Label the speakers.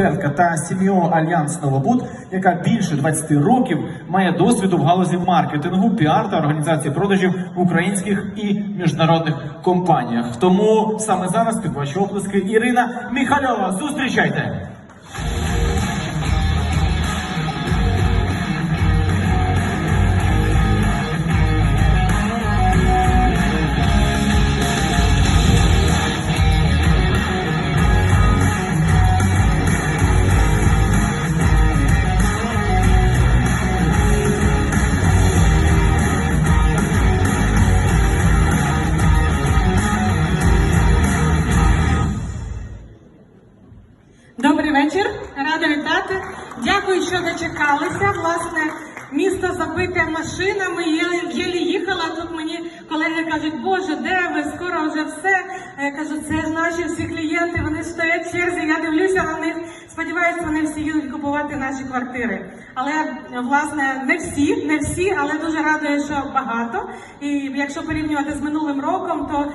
Speaker 1: експертка та CMO Альянс Новобуд, яка більше 20 років має досвіду в галузі маркетингу, піар та організації продажів в українських і міжнародних компаніях. Тому саме зараз під ваші оплески Ірина Міхальова. Зустрічайте!
Speaker 2: Добрий вечір, рада вітати. Дякую, що дочекалися. Власне, місто забите машинами. Єлі їхала. Тут мені колеги кажуть, Боже, де ви? Скоро вже все. Я кажу, це ж наші всі клієнти. Вони стоять в черзі. Я дивлюся на них. Сподіваюся, вони всі їдуть купувати наші квартири. Але власне не всі, не всі, але дуже радує, що багато. І якщо порівнювати з минулим роком, то